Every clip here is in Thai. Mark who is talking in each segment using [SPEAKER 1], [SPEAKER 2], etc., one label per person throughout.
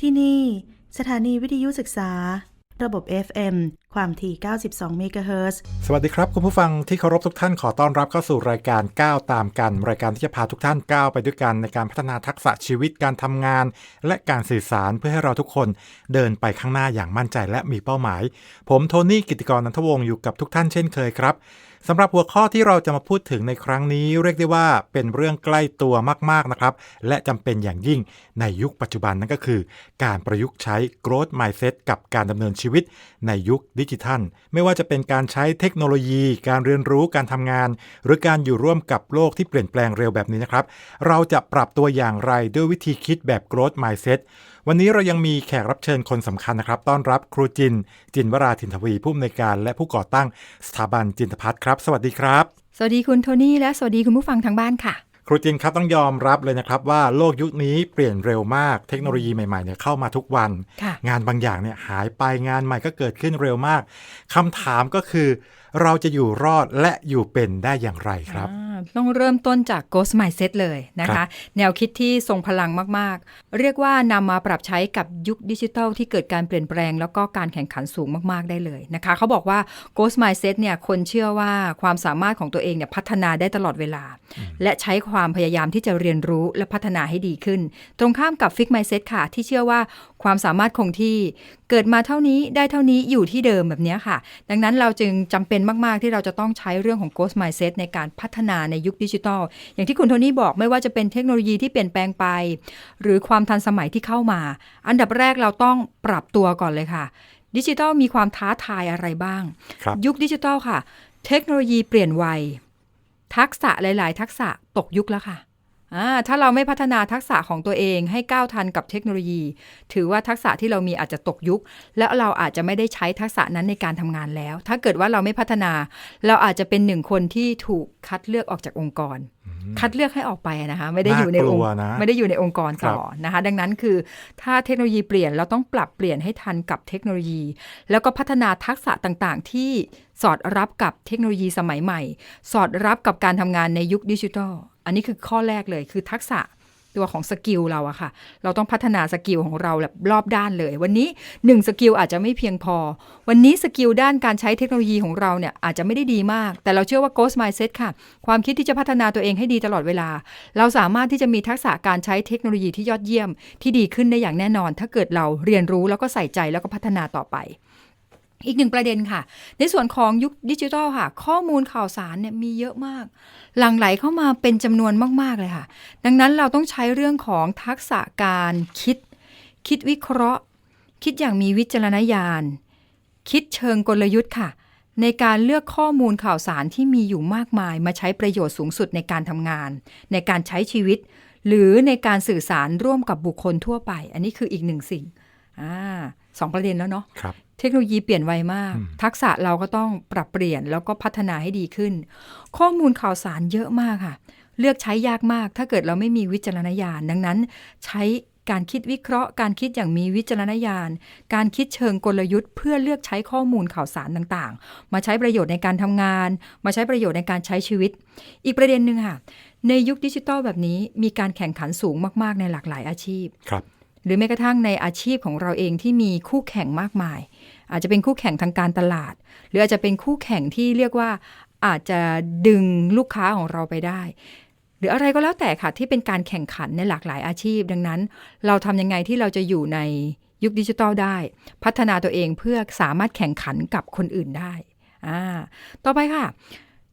[SPEAKER 1] ที่นี่ สถานีวิทยุศึกษา ระบบ FM ความถี่ 92 เมกะเฮิรตซ์
[SPEAKER 2] สวัสดีครับ คุณผู้ฟังที่เคารพทุกท่านขอต้อนรับเข้าสู่รายการก้าวตามกัน รายการที่จะพาทุกท่านก้าวไปด้วยกันในการพัฒนาทักษะชีวิตการทำงาน และการสื่อสารเพื่อให้เราทุกคนเดินไปข้างหน้าอย่างมั่นใจและมีเป้าหมาย ผมโทนี่กิติกรนันทวงศ์อยู่กับทุกท่านเช่นเคยครับ สำหรับหัวข้อที่เราจะมาพูดถึงในครั้งนี้ เรียกได้ว่าเป็นเรื่องใกล้ตัวมากๆนะครับ และจำเป็นอย่างยิ่งในยุคปัจจุบันนั่นก็คือ การประยุกต์ใช้ growth mindset กับการดำเนินชีวิตในยุคดิจิทัล ไม่ว่าจะเป็นการใช้เทคโนโลยี การเรียนรู้การทำงาน หรือการอยู่ร่วมกับโลกที่เปลี่ยนแปลงเร็วแบบนี้นะครับ เราจะปรับตัวอย่างไรด้วยวิธีคิดแบบ growth mindset วันนี้เรายังมีแขกรับเชิญคนสำคัญนะครับ ต้อนรับครูจิน จินวราถินทวีผู้อำนวยการ และผู้ก่อตั้งสถาบันจินตพัฒน์ครับ สวัสดีครับ
[SPEAKER 3] สวัสดีคุณโทนี่และสวัสดีคุณผู้ฟังทางบ้านค่ะ
[SPEAKER 2] ครูจินครับต้องยอมรับเลยนะครับว่าโลกยุคนี้เปลี่ยนเร็วมาก เทคโนโลยีใหม่ๆเนี่ยเข้ามาทุกวัน
[SPEAKER 3] ค่ะ
[SPEAKER 2] งานบางอย่างเนี่ยหายไปงานใหม่ก็เกิดขึ้นเร็วมากคำถามก็คือ เราจะอยู่รอดและอยู่เป็นได้อย่างไรครับ
[SPEAKER 3] อ่าต้องเริ่มต้นจาก Ghost Mindset เลยนะ
[SPEAKER 2] ครั
[SPEAKER 3] คะ
[SPEAKER 2] บ
[SPEAKER 3] แนวคิดที่ทรงพลังมาก ๆ เรียกว่านำมาปรับใช้กับยุคดิจิทัลที่เกิดการเปลี่ยนแปลง แล้วก็การแข่งขันสูงมาก ๆ ได้เลยนะคะ เขาบอกว่า Ghost Mindset เนี่ยคนเชื่อว่าความสามารถของตัวเองเนี่ยพัฒนาได้ตลอดเวลา และใช้ความพยายามที่จะเรียนรู้และพัฒนาให้ดีขึ้น ตรงข้ามกับ Fix Mindset ค่ะที่เชื่อว่า ความสามารถคงที่เกิดมาเท่านี้ได้เท่านี้อยู่ที่เดิมแบบนี้ค่ะ ดังนั้นเราจึงจำเป็นมาก ๆ ที่เราจะต้องใช้เรื่องของ Ghost Mindset ในการพัฒนาในยุคดิจิทัล อย่างที่คุณโทนี่บอกไม่ว่าจะเป็นเทคโนโลยีที่เปลี่ยนแปลงไป หรือความทันสมัยที่เข้ามา อันดับแรกเราต้องปรับตัวก่อนเลยค่ะ ดิจิทัลมีความท้าทายอะไรบ้าง ยุคดิจิทัลค่ะ เทคโนโลยีเปลี่ยนไวทักษะหลาย ๆ ทักษะตกยุคแล้วค่ะ ถ้าเราไม่พัฒนาทักษะของตัวเองให้ก้าวทันกับเทคโนโลยี ถือว่าทักษะที่เรามีอาจจะตกยุค แล้วเราอาจจะไม่ได้ใช้ทักษะนั้นในการทำงานแล้ว ถ้าเกิดว่าเราไม่พัฒนา เราอาจจะเป็นหนึ่งคนที่ถูกคัดเลือกออกจากองค์กรคัดเลือกให้ออกไปนะคะ ไม่ได้อยู่ในองค์
[SPEAKER 2] น่ากลัวนะ
[SPEAKER 3] ไม่ได้อยู่ในองค์กรต่อ
[SPEAKER 2] ครับ
[SPEAKER 3] นะคะ ดังนั้นคือถ้าเทคโนโลยีเปลี่ยนเราต้องปรับเปลี่ยนให้ทันกับเทคโนโลยี แล้วก็พัฒนาทักษะต่างๆ ที่สอดรับกับเทคโนโลยีสมัยใหม่ สอดรับกับการทำงานในยุคดิจิทัล อันนี้คือข้อแรกเลยคือทักษะ ตัวของสกิลเราอะค่ะ เราต้องพัฒนาสกิลของเราแบบรอบด้านเลย วันนี้1สกิลอาจจะไม่เพียงพอ วันนี้สกิลด้านการใช้เทคโนโลยีของเราเนี่ยอาจจะไม่ได้ดีมาก แต่เราเชื่อว่า Ghost Mindset ค่ะ ความคิดที่จะพัฒนาตัวเองให้ดีตลอดเวลา เราสามารถที่จะมีทักษะการใช้เทคโนโลยีที่ยอดเยี่ยม ที่ดีขึ้นได้อย่างแน่นอน ถ้าเกิดเราเรียนรู้แล้วก็ใส่ใจแล้วก็พัฒนาต่อไป อีกหนึ่งประเด็นค่ะ ในส่วนของยุคดิจิทัลค่ะ ข้อมูลข่าวสารเนี่ยมีเยอะมาก หลั่งไหลเข้ามาเป็นจำนวนมาก ๆ เลยค่ะ ดังนั้นเราต้องใช้เรื่องของทักษะการคิด คิดวิเคราะห์ คิดอย่างมีวิจารณญาณ คิดเชิงกลยุทธ์ค่ะ ในการเลือกข้อมูลข่าวสารที่มีอยู่มากมาย มาใช้ประโยชน์สูงสุดในการทำงาน ในการใช้ชีวิต หรือในการสื่อสารร่วมกับบุคคลทั่วไป อันนี้คืออีกหนึ่งสิ่งอ่าสองประเด็นแล้วเนาะ
[SPEAKER 2] ครับ
[SPEAKER 3] เทคโนโลยีเปลี่ยนไวมาก
[SPEAKER 2] อืม
[SPEAKER 3] ทักษะเราก็ต้องปรับเปลี่ยนแล้วก็พัฒนาให้ดีขึ้น ข้อมูลข่าวสารเยอะมากค่ะ เลือกใช้ยากมาก ถ้าเกิดเราไม่มีวิจารณญาณดังนั้น ใช้การคิดวิเคราะห์ การคิดอย่างมีวิจารณญาณ การคิดเชิงกลยุทธ์ เพื่อเลือกใช้ข้อมูลข่าวสารต่างๆ มาใช้ประโยชน์ในการทำงาน มาใช้ประโยชน์ในการใช้ชีวิต อีกประเด็นหนึ่งค่ะ ในยุคดิจิทัลแบบนี้มีการแข่งขันสูงมากๆ ในหลากหลายอาชีพ
[SPEAKER 2] ครับ
[SPEAKER 3] หรือแม้กระทั่งในอาชีพของเราเองที่มีคู่แข่งมากมาย อาจจะเป็นคู่แข่งทางการตลาด หรืออาจจะเป็นคู่แข่งที่เรียกว่าอาจจะดึงลูกค้าของเราไปได้ หรืออะไรก็แล้วแต่ค่ะที่เป็นการแข่งขันในหลากหลายอาชีพ ดังนั้น เราทำยังไงที่เราจะอยู่ในยุคดิจิทัลได้ พัฒนาตัวเองเพื่อสามารถแข่งขันกับคนอื่นได้อ่าต่อไปค่ะ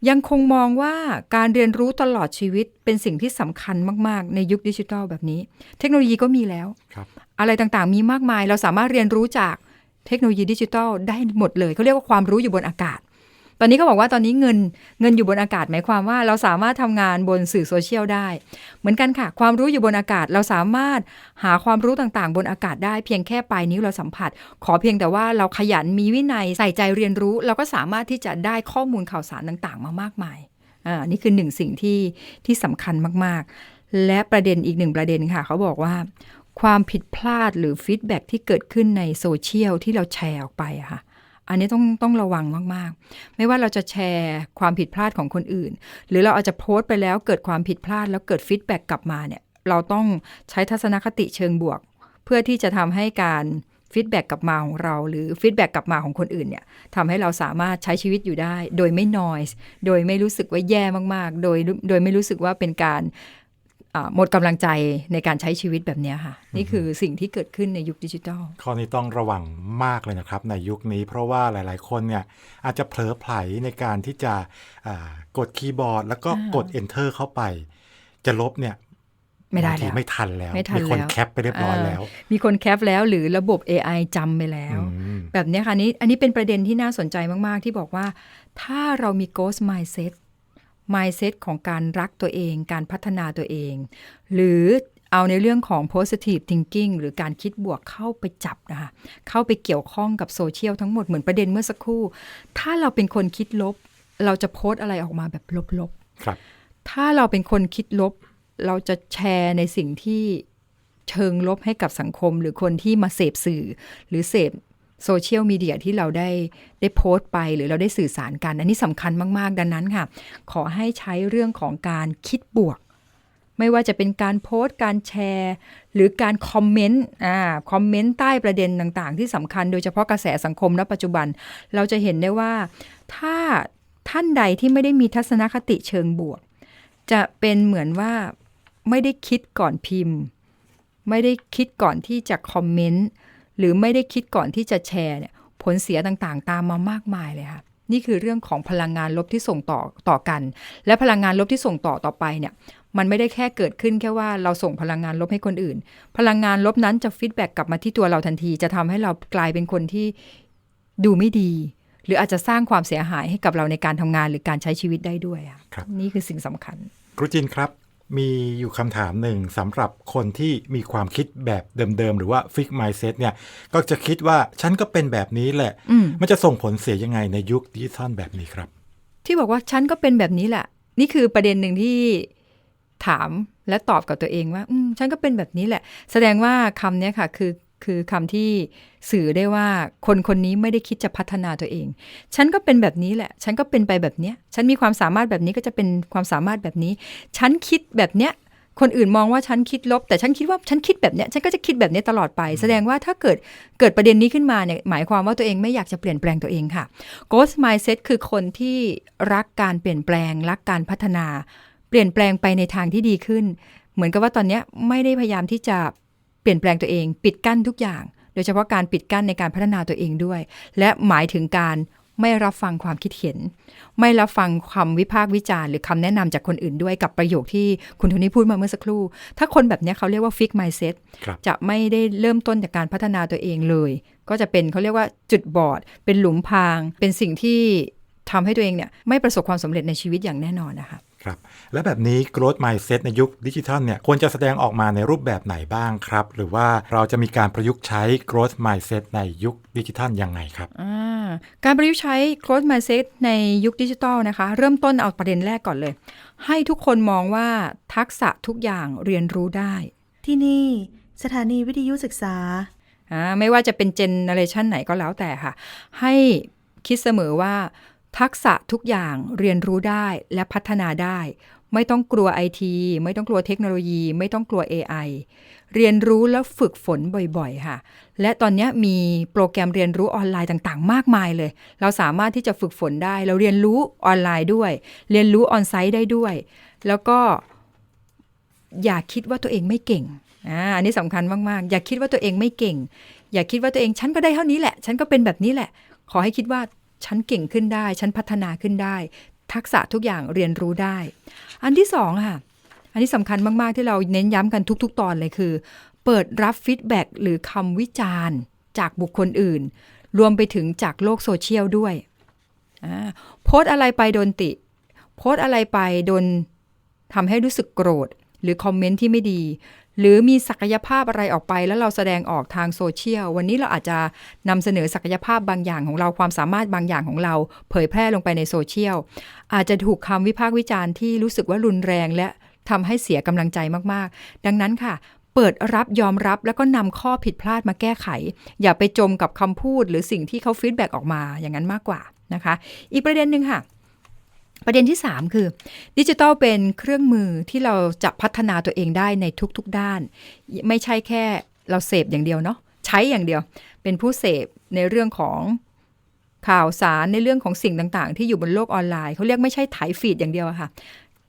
[SPEAKER 3] ยังคงมองว่าการเรียนรู้ตลอดชีวิตเป็นสิ่งที่สำคัญมาก ๆ ในยุคดิจิทัลแบบนี้ เทคโนโลยีก็มีแล้ว
[SPEAKER 2] ครับ
[SPEAKER 3] อะไรต่างๆ มีมากมาย เราสามารถเรียนรู้จาก เทคโนโลยีดิจิทัลได้หมดเลยเขาเรียกว่าความรู้อยู่บนอากาศ ตอนนี้เขาบอกว่าตอนนี้เงินเงินอยู่บนอากาศหมายความว่า เราสามารถทำงานบนสื่อโซเชียลได้ เหมือนกันค่ะ ความรู้อยู่บนอากาศเราสามารถหาความรู้ต่างๆ บนอากาศได้ เพียงแค่ปลายนิ้วเราสัมผัส ขอเพียงแต่ว่าเราขยันมีวินัยใส่ใจเรียนรู้ เราก็สามารถที่จะได้ข้อมูลข่าวสารต่างๆ มามากมายอ่านี่คือหนึ่งสิ่งที่ที่สำคัญมากๆ และประเด็นอีกหนึ่งประเด็นค่ะ เขาบอกว่า ความผิดพลาดหรือฟีดแบ็กที่เกิดขึ้นในโซเชียลที่เราแชร์ออกไปอะค่ะ อันนี้ต้องต้องระวังมากๆ ไม่ว่าเราจะแชร์ความผิดพลาดของคนอื่น หรือเราอาจจะโพสต์ไปแล้วเกิดความผิดพลาดแล้วเกิดฟีดแบ็กกลับมาเนี่ย เราต้องใช้ทัศนคติเชิงบวก เพื่อที่จะทำให้การฟีดแบ็กกลับมาของเรา หรือฟีดแบ็กกลับมาของคนอื่นเนี่ยทำให้เราสามารถใช้ชีวิตอยู่ได้ โดยไม่นอยส์โดยไม่รู้สึกว่าแย่มากๆ โดยโดยไม่รู้สึกว่าเป็นการ หมดกำลังใจในการใช้ชีวิตแบบเนี้ยค่ะ นี่คือสิ่งที่เกิดขึ้นในยุคดิจิทัล
[SPEAKER 2] ข้อนี้ต้องระวังมากเลยนะครับ ในยุคนี้เพราะว่าหลายๆ คนเนี่ยอาจจะเผลอไผลในการที่จะอ่ากดคีย์บอร์ด แล้วก็
[SPEAKER 3] อ่าก
[SPEAKER 2] ด enter เข้าไป จะลบเนี่ย
[SPEAKER 3] ไม่ได้
[SPEAKER 2] บางที
[SPEAKER 3] แล้ว
[SPEAKER 2] ไม่ทันแล้ว
[SPEAKER 3] ไม่ทัน
[SPEAKER 2] คน
[SPEAKER 3] แล้ว
[SPEAKER 2] แคปไปเรียบร้อยแล้ว
[SPEAKER 3] มีคนแคปแล้วหรือระบบ AI จำไปแล้ว
[SPEAKER 2] อืม
[SPEAKER 3] แบบเนี้ยค่ะนี้อันนี้เป็นประเด็นที่น่าสนใจมาก ๆ ที่บอกว่า ถ้าเรามี ghost mindset mindset ของการรักตัวเอง การพัฒนาตัวเอง หรือเอาในเรื่องของ positive thinking หรือการคิดบวกเข้าไปจับนะคะ เข้าไปเกี่ยวข้องกับโซเชียลทั้งหมดเหมือนประเด็นเมื่อสักครู่ ถ้าเราเป็นคนคิดลบ เราจะโพสต์อะไรออกมาแบบลบๆ
[SPEAKER 2] ครับ
[SPEAKER 3] ถ้าเราเป็นคนคิดลบ เราจะแชร์ในสิ่งที่เชิงลบให้กับสังคม หรือคนที่มาเสพสื่อ หรือเสพ โซเชียลมีเดียที่เราได้ได้โพสต์ไปหรือเราได้สื่อสารกัน อันนี้สำคัญมาก ๆ ดังนั้นค่ะ ขอให้ใช้เรื่องของการคิดบวก ไม่ว่าจะเป็นการโพสต์ การแชร์ หรือการคอมเมนต์อ่าคอมเมนต์ใต้ประเด็นต่าง ๆ ที่สำคัญโดยเฉพาะกระแสสังคมณปัจจุบัน เราจะเห็นได้ว่าถ้าท่านใดที่ไม่ได้มีทัศนคติเชิงบวก จะเป็นเหมือนว่าไม่ได้คิดก่อนพิมพ์ ไม่ได้คิดก่อนที่จะคอมเมนต์ หรือไม่ได้คิดก่อนที่จะแชร์เนี่ยผลเสียต่างๆ ตามมามากมายเลยค่ะนี่คือเรื่องของพลังงานลบที่ส่งต่อต่อกัน และพลังงานลบที่ส่งต่อต่อไปเนี่ยมันไม่ได้แค่เกิดขึ้นแค่ว่าเราส่งพลังงานลบให้คนอื่น พลังงานลบนั้นจะฟีดแบ็กกลับมาที่ตัวเราทันที จะทำให้เรากลายเป็นคนที่ดูไม่ดี หรืออาจจะสร้างความเสียหายให้กับเราในการทำงานหรือการใช้ชีวิตได้ด้วยอะ
[SPEAKER 2] ครับ
[SPEAKER 3] นี่คือสิ่งสำคัญ
[SPEAKER 2] ครูจินครับ มีอยู่คำถามหนึ่งสำหรับคนที่มีความคิดแบบเดิมๆ หรือว่าฟิก mindset เนี่ย ก็จะคิดว่าฉันก็เป็นแบบนี้แหละ
[SPEAKER 3] อืม
[SPEAKER 2] มันจะส่งผลเสียยังไงในยุคดิจิทัลแบบนี้ครับ
[SPEAKER 3] ที่บอกว่าฉันก็เป็นแบบนี้แหละ นี่คือประเด็นหนึ่งที่ถามและตอบกับตัวเองว่าอืมฉันก็เป็นแบบนี้แหละ แสดงว่าคำเนี้ยค่ะ คือ คือคำที่สื่อได้ว่าคนคนนี้ไม่ได้คิดจะพัฒนาตัวเอง ฉันก็เป็นแบบนี้แหละ ฉันก็เป็นไปแบบเนี้ย ฉันมีความสามารถแบบนี้ก็จะเป็นความสามารถแบบนี้ ฉันคิดแบบเนี้ย คนอื่นมองว่าฉันคิดลบ แต่ฉันคิดว่าฉันคิดแบบเนี้ย ฉันก็จะคิดแบบเนี้ยตลอดไป แสดงว่าถ้าเกิดเกิดประเด็นนี้ขึ้นมาเนี่ย หมายความว่าตัวเองไม่อยากจะเปลี่ยนแปลงตัวเองค่ะ Ghost Mindset คือคนที่รักการเปลี่ยนแปลง รักการพัฒนา เปลี่ยนแปลงไปในทางที่ดีขึ้น เหมือนกับว่าตอนเนี้ยไม่ได้พยายามที่จะเปลี่ยนแปลงตัวเองปิดกั้นทุกอย่าง โดยเฉพาะการปิดกั้นในการพัฒนาตัวเองด้วย และหมายถึงการไม่รับฟังความคิดเห็น ไม่รับฟังคำวิพากษ์วิจารณ์หรือคำแนะนำจากคนอื่นด้วยกับประโยคที่คุณโทนี่พูดมาเมื่อสักครู่ ถ้าคนแบบเนี้ยเขาเรียกว่า fix mindset
[SPEAKER 2] ครับ
[SPEAKER 3] จะไม่ได้เริ่มต้นจากการพัฒนาตัวเองเลย ก็จะเป็นเขาเรียกว่าจุดบอด เป็นหลุมพราง เป็นสิ่งที่ทำให้ตัวเองเนี่ยไม่ประสบความสำเร็จในชีวิตอย่างแน่นอนนะคะ
[SPEAKER 2] ครับและแบบนี้ growth mindset ในยุคดิจิทัลเนี่ยควรจะแสดงออกมาในรูปแบบไหนบ้างครับ หรือว่าเราจะมีการประยุกต์ใช้ growth mindset ในยุคดิจิทัลยังไงครับ
[SPEAKER 3] อ่าการประยุกต์ใช้ growth mindset ในยุคดิจิทัลนะคะ เริ่มต้นเอาประเด็นแรกก่อนเลย ให้ทุกคนมองว่าทักษะทุกอย่างเรียนรู้ได้
[SPEAKER 1] ที่นี่ สถานีวิทยุศึกษา
[SPEAKER 3] อ่าไม่ว่าจะเป็นเจเนอเรชันไหนก็แล้วแต่ค่ะ ให้คิดเสมอว่า ทักษะทุกอย่างเรียนรู้ได้และพัฒนาได้ ไม่ต้องกลัวไอทีไม่ต้องกลัวเทคโนโลยี ไม่ต้องกลัว AI เรียนรู้แล้วฝึกฝนบ่อยๆ ค่ะ และตอนนี้มีโปรแกรมเรียนรู้ออนไลน์ต่างๆ มากมายเลย เราสามารถที่จะฝึกฝนได้ เราเรียนรู้ออนไลน์ด้วย เรียนรู้ออนไซต์ได้ด้วย แล้วก็อย่าคิดว่าตัวเองไม่เก่งอ่าอันนี้สำคัญมากๆ อย่าคิดว่าตัวเองไม่เก่ง อย่าคิดว่าตัวเองฉันก็ได้เท่านี้แหละ ฉันก็เป็นแบบนี้แหละ ขอให้คิดว่า ฉันเก่งขึ้นได้ ฉันพัฒนาขึ้นได้ ทักษะทุกอย่างเรียนรู้ได้ อันที่สองค่ะ อันนี้สำคัญมาก ๆ ที่เราเน้นย้ำกันทุก ๆ ตอนเลยคือ เปิดรับฟีดแบ็กหรือคำวิจารณ์ จากบุคคลอื่น รวมไปถึงจากโลกโซเชียลด้วยอ่าโพสอะไรไปโดนติ โพสอะไรไปโดนทำให้รู้สึกโกรธ หรือคอมเมนต์ที่ไม่ดี หรือมีศักยภาพอะไรออกไป แล้วเราแสดงออกทางโซเชียล วันนี้เราอาจจะนำเสนอศักยภาพบางอย่างของเราความสามารถบางอย่างของเรา เผยแพร่ลงไปในโซเชียล อาจจะถูกคำวิพากษ์วิจารณ์ที่รู้สึกว่ารุนแรงและทำให้เสียกำลังใจมากๆ ดังนั้นค่ะ เปิดรับยอมรับแล้วก็นำข้อผิดพลาดมาแก้ไข อย่าไปจมกับคำพูดหรือสิ่งที่เขาฟีดแบ็กออกมาอย่างนั้นมากกว่านะคะ อีกประเด็นหนึ่งค่ะ ประเด็นที่ 3 คือดิจิทัลเป็นเครื่องมือที่เราจะพัฒนาตัวเองได้ในทุกๆด้าน ไม่ใช่แค่เราเสพอย่างเดียวเนาะใช้อย่างเดียว เป็นผู้เสพในเรื่องของข่าวสารในเรื่องของสิ่งต่างๆ ที่อยู่บนโลกออนไลน์เขาเรียกไม่ใช่ถ่ายฟีดอย่างเดียวอะค่ะ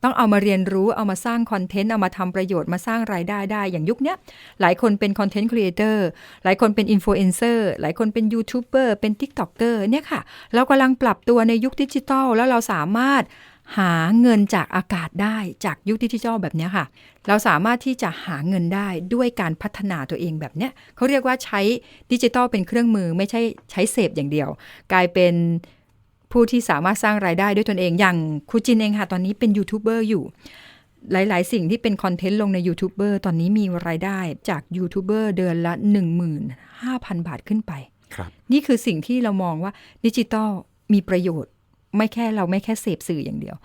[SPEAKER 3] ต้องเอามาเรียนรู้เอามาสร้างคอนเทนต์ เอามาทำประโยชน์มาสร้างรายได้ได้อย่างยุคนี้หลายคนเป็นคอนเทนต์ครีเอเตอร์หลายคนเป็นอินฟลูเอนเซอร์หลายคนเป็นยูทูบเบอร์เป็น t ิ k t o k เกอร์เนี่ยค่ะ เรากำลังปรับตัวในยุคดิจิทัล แล้วเราสามารถหาเงินจากอากาศได้จากยุคดิจิทัลแบบนี้ค่ะ เราสามารถที่จะหาเงินได้ด้วยการพัฒนาตัวเองแบบเนี้ยเขาเรียกว่าใช้ดิจิทัลเป็นเครื่องมือไม่ใช่ใช้เสพอย่างเดียว กลายเป็น ผู้ที่สามารถสร้างรายได้ด้วยตนเองอย่างครูจินเองค่ะ ตอนนี้เป็นยูทูบเบอร์อยู่ หลาย ๆ สิ่งที่เป็นคอนเทนต์ลงในยูทูบเบอร์ตอนนี้มีรายได้จากยูทูบเบอร์เดือนละ 15,000 บาทขึ้นไป
[SPEAKER 2] ครับ
[SPEAKER 3] นี่คือสิ่งที่เรามองว่าดิจิตอลมีประโยชน์ ไม่แค่เราไม่แค่เสพสื่ออย่างเดียว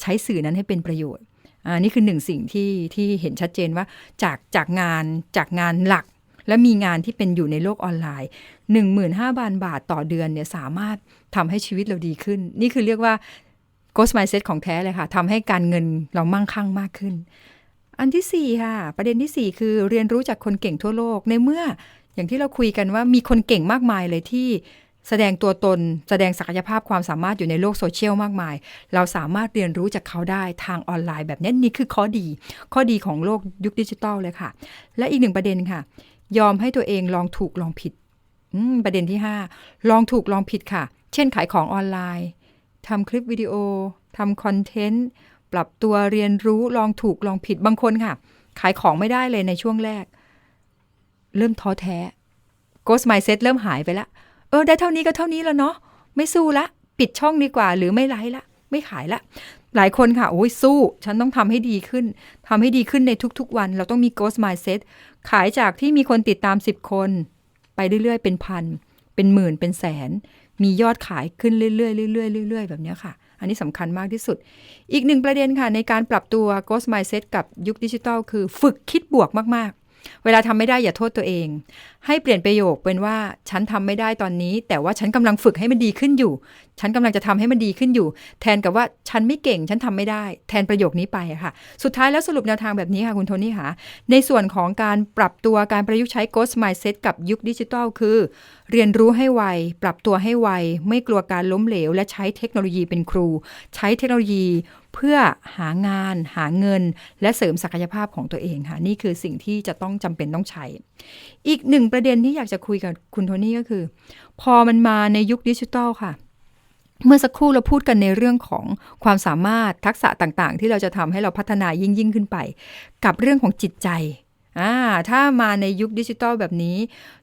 [SPEAKER 3] ใช้สื่อนั้นให้เป็นประโยชน์อ่านี่คือหนึ่งสิ่งที่ที่เห็นชัดเจนว่าจากจากงานจากงานหลัก และมีงานที่เป็นอยู่ในโลกออนไลน์ 15,000 บาทต่อเดือนเนี่ยสามารถทำให้ชีวิตเราดีขึ้น นี่คือเรียกว่า ghost mindset ของแท้เลยค่ะทำให้การเงินเรามั่งคั่งมากขึ้น อันที่สี่ค่ะ ประเด็นที่สี่คือเรียนรู้จากคนเก่งทั่วโลกในเมื่ออย่างที่เราคุยกันว่ามีคนเก่งมากมายเลยที่แสดงตัวตน แสดงศักยภาพความสามารถอยู่ในโลกโซเชียลมากมาย เราสามารถเรียนรู้จากเขาได้ทางออนไลน์แบบนี้นี่คือข้อดี ข้อดีของโลกยุคดิจิทัลเลยค่ะ และอีกหนึ่งประเด็นค่ะ ยอมให้ตัวเองลองถูกลองผิดประเด็นที่ 5 ลองถูกลองผิดค่ะ เช่นขายของออนไลน์ทำคลิปวิดีโอทำคอนเทนต์ ปรับตัวเรียนรู้ลองถูกลองผิดบางคนค่ะ ขายของไม่ได้เลยในช่วงแรก เริ่มท้อแท้ Ghost Mindset เริ่มหายไปละ เออ ได้เท่านี้ก็เท่านี้แล้วเนาะ ไม่สู้ละ ปิดช่องดีกว่า หรือไม่ไลฟ์ละ ไม่ขายละ หลายคนค่ะ โอ้ยสู้ ฉันต้องทำให้ดีขึ้นทำให้ดีขึ้นในทุกๆวัน เราต้องมี Ghost Mindset ขายจากที่มีคนติดตาม 10 คน ไปเรื่อยๆ เป็นพัน เป็นหมื่นเป็นแสน มียอดขายขึ้นเรื่อยๆเรื่อยๆเรื่อยๆ แบบนี้ค่ะ อันนี้สำคัญมากที่สุด อีกหนึ่งประเด็นค่ะ ในการปรับตัว Ghost Mindset กับยุคดิจิทัลคือฝึกคิดบวกมากๆ เวลาทำไม่ได้อย่าโทษตัวเอง ให้เปลี่ยนประโยคเป็นว่าฉันทำไม่ได้ตอนนี้ แต่ว่าฉันกำลังฝึกให้มันดีขึ้นอยู่ ฉันกำลังจะทำให้มันดีขึ้นอยู่ แทนกับว่าฉันไม่เก่งฉันทำไม่ได้ แทนประโยคนี้ไปค่ะ สุดท้ายแล้วสรุปแนวทางแบบนี้ค่ะคุณโทนี่ค่ะในส่วนของการปรับตัวการประยุกต์ใช้ Ghost Mindset กับยุคดิจิทัลคือ เรียนรู้ให้ไว ปรับตัวให้ไว ไม่กลัวการล้มเหลว และใช้เทคโนโลยีเป็นครู ใช้เทคโนโลยีเพื่อหางาน หาเงิน และเสริมศักยภาพของตัวเองค่ะ นี่คือสิ่งที่จะต้องจำเป็นต้องใช้ อีกหนึ่งประเด็นที่อยากจะคุยกับคุณโทนี่ก็คือ พอมันมาในยุคดิจิทัลค่ะ เมื่อสักครู่เราพูดกันในเรื่องของความสามารถทักษะต่างๆ ที่เราจะทำให้เราพัฒนายิ่งยิ่งขึ้นไป กับเรื่องของจิตใจอ่าถ้ามาในยุคดิจิทัลแบบนี้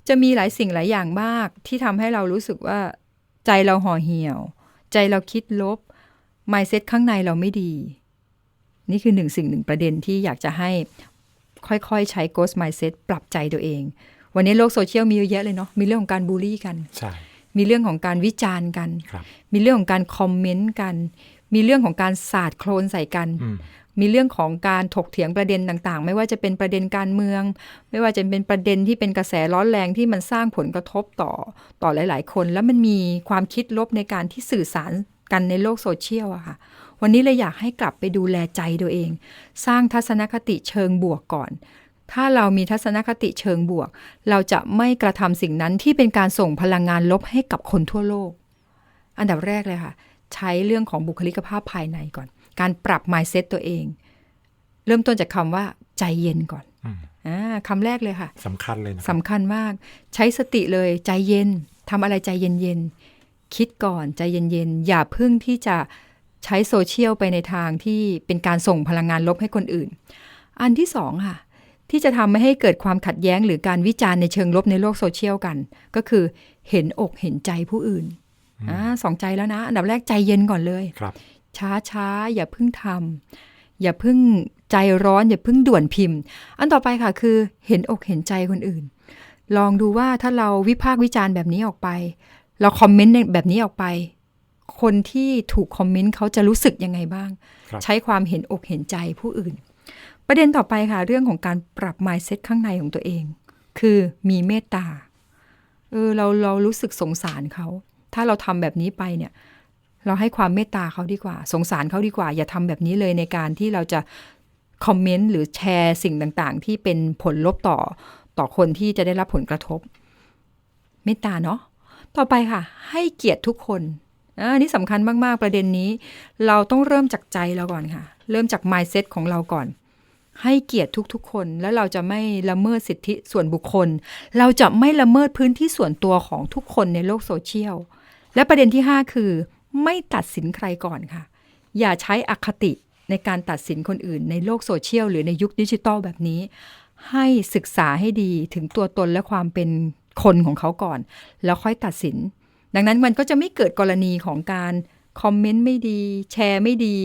[SPEAKER 3] จะมีหลายสิ่งหลายอย่างมาก ที่ทำให้เรารู้สึกว่าใจเราห่อเหี่ยว ใจเราคิดลบ mindset ข้างในเราไม่ดี นี่คือหนึ่งสิ่งหนึ่งประเด็นที่อยากจะให้ค่อยๆ ใช้ ghost mindset ปรับใจตัวเอง วันนี้โลกโซเชียลมีเยอะแยะเลยเนาะมีเรื่องของการบูลลี่กัน
[SPEAKER 2] ใช่
[SPEAKER 3] มีเรื่องของการวิจารณ์กัน
[SPEAKER 2] ครับ
[SPEAKER 3] มีเรื่องของการคอมเมนต์กัน มีเรื่องของการสาดโคลนใส่กัน
[SPEAKER 2] อืม
[SPEAKER 3] มีเรื่องของการถกเถียงประเด็นต่างๆ ไม่ว่าจะเป็นประเด็นการเมือง ไม่ว่าจะเป็นประเด็นที่เป็นกระแสร้อนแรงที่มันสร้างผลกระทบต่อต่อหลาย ๆ คน แล้วมันมีความคิดลบในการที่สื่อสารกันในโลกโซเชียลอะค่ะ วันนี้เลยอยากให้กลับไปดูแลใจตัวเอง สร้างทัศนคติเชิงบวกก่อน ถ้าเรามีทัศนคติเชิงบวก เราจะไม่กระทำสิ่งนั้นที่เป็นการส่งพลังงานลบให้กับคนทั่วโลก อันดับแรกเลยค่ะ ใช้เรื่องของบุคลิกภาพภายในก่อน การปรับ mindset ตัวเอง เริ่มต้นจากคำว่าใจเย็นก่อน
[SPEAKER 2] อืม
[SPEAKER 3] อ่าคำแรกเลยค่ะ
[SPEAKER 2] สำคัญเลยนะครับ
[SPEAKER 3] สำคัญมาก ใช้สติเลยใจเย็นทำอะไรใจเย็นๆคิดก่อนใจเย็นๆอย่าเพิ่งที่จะใช้โซเชียลไปในทางที่เป็นการส่งพลังงานลบให้คนอื่น อันที่สองค่ะ ที่จะทำไม่ให้เกิดความขัดแย้งหรือการวิจารณ์ในเชิงลบในโลกโซเชียลกัน ก็คือเห็นอกเห็นใจผู้อื่นอ่าสองใจแล้วนะ อันดับแรกใจเย็นก่อนเลย
[SPEAKER 2] ครับ
[SPEAKER 3] ช้าช้าๆอย่าเพิ่งทำอย่าเพิ่งใจร้อน อย่าเพิ่งด่วนพิมพ์ อันต่อไปค่ะคือเห็นอกเห็นใจคนอื่น ลองดูว่าถ้าเราวิพากษ์วิจารณ์แบบนี้ออกไป เราคอมเมนต์แบบนี้ออกไป คนที่ถูกคอมเมนต์เขาจะรู้สึกยังไงบ้าง
[SPEAKER 2] ครับ
[SPEAKER 3] ใช้ความเห็นอกเห็นใจผู้อื่น ประเด็นต่อไปค่ะ เรื่องของการปรับ mindset ข้างในของตัวเอง คือมีเมตตาเออเราเรารู้สึกสงสารเขา ถ้าเราทำแบบนี้ไปเนี่ย เราให้ความเมตตาเขาดีกว่า สงสารเขาดีกว่า อย่าทำแบบนี้เลยในการที่เราจะคอมเมนต์หรือแชร์สิ่งต่างๆ ที่เป็นผลลบต่อต่อคนที่จะได้รับผลกระทบ เมตตาเนาะต่อไปค่ะ ให้เกียรติทุกคนอันนี้สำคัญมากๆประเด็นนี้ เราต้องเริ่มจากใจเราก่อนค่ะ เริ่มจาก mindset ของเราก่อน ให้เกียรติทุกๆ คน แล้วเราจะไม่ละเมิดสิทธิส่วนบุคคล เราจะไม่ละเมิดพื้นที่ส่วนตัวของทุกคนในโลกโซเชียล และประเด็นที่ 5 คือ ไม่ตัดสินใครก่อนค่ะ อย่าใช้อคติในการตัดสินคนอื่นในโลกโซเชียล หรือในยุคดิจิตอลแบบนี้ ให้ศึกษาให้ดีถึงตัวตนและความเป็นคนของเขาก่อน แล้วค่อยตัดสิน ดังนั้นมันก็จะไม่เกิดกรณีของการคอมเมนต์ไม่ดี แชร์ไม่ดี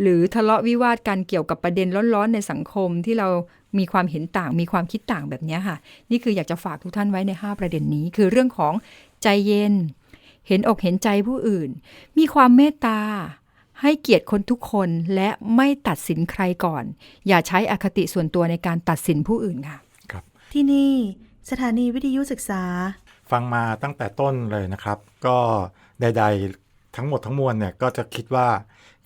[SPEAKER 3] หรือทะเลาะวิวาทกันเกี่ยวกับประเด็นร้อนๆในสังคมที่เรามีความเห็นต่างมีความคิดต่างแบบนี้ค่ะ นี่คืออยากจะฝากทุกท่านไว้ใน 5 ประเด็นนี้ คือเรื่องของใจเย็น เห็นอกเห็นใจผู้อื่น มีความเมตตา ให้เกียรติคนทุกคนและไม่ตัดสินใครก่อน อย่าใช้อคติส่วนตัวในการตัดสินผู้อื่นค่ะ
[SPEAKER 2] ครับ
[SPEAKER 1] ที่นี่สถานีวิทยุศึกษา
[SPEAKER 2] ฟังมาตั้งแต่ต้นเลยนะครับ ก็ใด ๆ ทั้งหมดทั้งมวลเนี่ยก็จะคิดว่า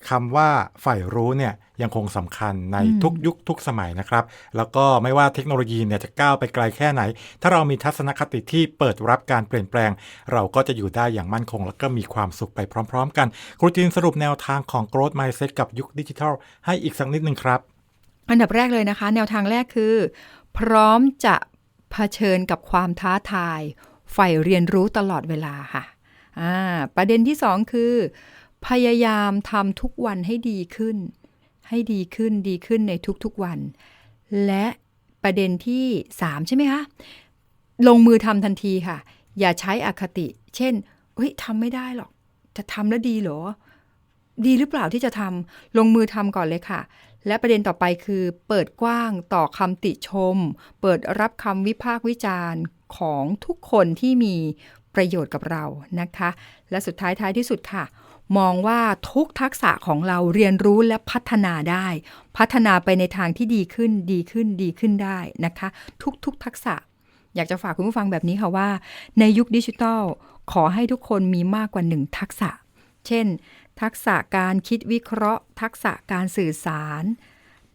[SPEAKER 2] คำว่าฝ่ายรู้เนี่ยยังคงสำคัญใน
[SPEAKER 3] อืม
[SPEAKER 2] ทุกยุคทุกสมัยนะครับ แล้วก็ไม่ว่าเทคโนโลยีเนี่ยจะก้าวไปไกลแค่ไหน ถ้าเรามีทัศนคติที่เปิดรับการเปลี่ยนแปลง เราก็จะอยู่ได้อย่างมั่นคง แล้วก็มีความสุขไปพร้อม ๆ กัน ครูจีนสรุปแนวทางของ growth mindset กับยุคดิจิทัล ให้อีกสักนิดนึงครับ
[SPEAKER 3] อันดับแรกเลยนะคะ แนวทางแรกคือ พร้อมจะเผชิญกับความท้าทายใฝ่เรียนรู้ตลอดเวลาค่ะอ่าประเด็นที่สองคือ พยายามทำทุกวันให้ดีขึ้น ให้ดีขึ้นดีขึ้นในทุกๆวัน และประเด็นที่สามใช่ไหมคะ ลงมือทำทันทีค่ะ อย่าใช้อคติ เช่นเฮ้ยทำไม่ได้หรอก จะทำแล้วดีหรอ ดีหรือเปล่าที่จะทำลงมือทำก่อนเลยค่ะ และประเด็นต่อไปคือ เปิดกว้างต่อคำติชม เปิดรับคำวิพากษ์วิจารณ์ของทุกคนที่มีประโยชน์กับเรานะคะ และสุดท้ายท้ายที่สุดค่ะ มองว่าทุกทักษะของเราเรียนรู้และพัฒนาได้ พัฒนาไปในทางที่ดีขึ้นดีขึ้นดีขึ้นได้นะคะ ทุกๆทักษะ อยากจะฝากคุณผู้ฟังแบบนี้ค่ะว่า ในยุคดิจิทัล ขอให้ทุกคนมีมากกว่าหนึ่งทักษะ เช่น ทักษะการคิดวิเคราะห์ ทักษะการสื่อสาร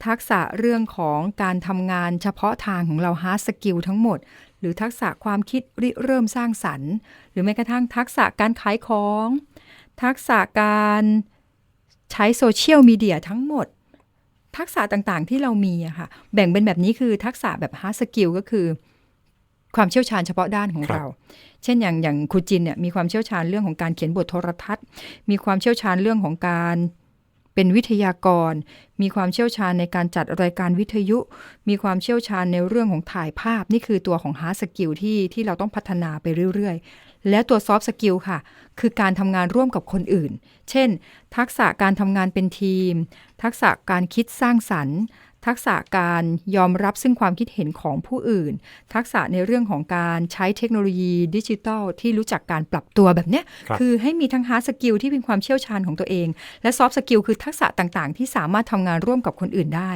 [SPEAKER 3] ทักษะเรื่องของการทำงานเฉพาะทางของเรา hard skill ทั้งหมดหรือทักษะความคิดริเริ่มสร้างสรรค์ หรือแม้กระทั่งทักษะการขายของ ทักษะการใช้โซเชียลมีเดียทั้งหมด ทักษะต่างๆที่เรามีอะค่ะ แบ่งเป็นแบบนี้คือทักษะแบบ hard skill ก็คือ ความเชี่ยวชาญเฉพาะด้านของ
[SPEAKER 2] ครับ
[SPEAKER 3] เรา เช่นอย่างอย่างครูจินเนี่ยมีความเชี่ยวชาญเรื่องของการเขียนบทโทรทัศน์ มีความเชี่ยวชาญเรื่องของการเป็นวิทยากร มีความเชี่ยวชาญในการจัดรายการวิทยุ มีความเชี่ยวชาญในเรื่องของถ่ายภาพ นี่คือตัวของ hard skill ที่ที่เราต้องพัฒนาไปเรื่อยๆ และตัว soft skill ค่ะ คือการทำงานร่วมกับคนอื่น เช่น ทักษะการทำงานเป็นทีม ทักษะการคิดสร้างสรรค์ ทักษะการยอมรับซึ่งความคิดเห็นของผู้อื่น ทักษะในเรื่องของการใช้เทคโนโลยีดิจิทัลที่รู้จักการปรับตัวแบบเนี้ย
[SPEAKER 2] ครับ
[SPEAKER 3] คือให้มีทั้ง hard skill ที่เป็นความเชี่ยวชาญของตัวเอง และ soft skill คือทักษะต่างๆ ที่สามารถทำงานร่วมกับคนอื่นได้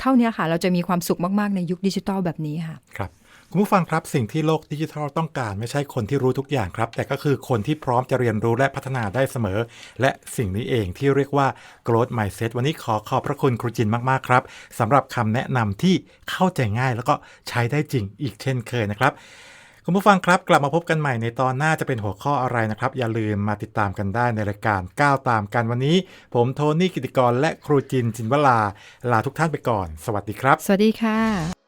[SPEAKER 3] เท่านี้ค่ะ เราจะมีความสุขมากๆในยุคดิจิทัลแบบนี้ค่ะ
[SPEAKER 2] ครับ คุณผู้ฟังครับสิ่งที่โลกดิจิทัลต้องการไม่ใช่คนที่รู้ทุกอย่างครับ แต่ก็คือคนที่พร้อมจะเรียนรู้และพัฒนาได้เสมอ และสิ่งนี้เองที่เรียกว่า growth mindset วันนี้ขอขอบพระคุณครูจินมากๆครับสำหรับคำแนะนำที่เข้าใจง่ายแล้วก็ใช้ได้จริงอีกเช่นเคยนะครับคุณผู้ฟังครับ กลับมาพบกันใหม่ในตอนหน้าจะเป็นหัวข้ออะไรนะครับ อย่าลืมมาติดตามกันได้ในรายการก้าวตามกันวันนี้ ผมโทนี่กิติกรและครูจินจินวลาลาทุกท่านไปก่อน สวัสดีครับ
[SPEAKER 3] สวัสดีค่ะ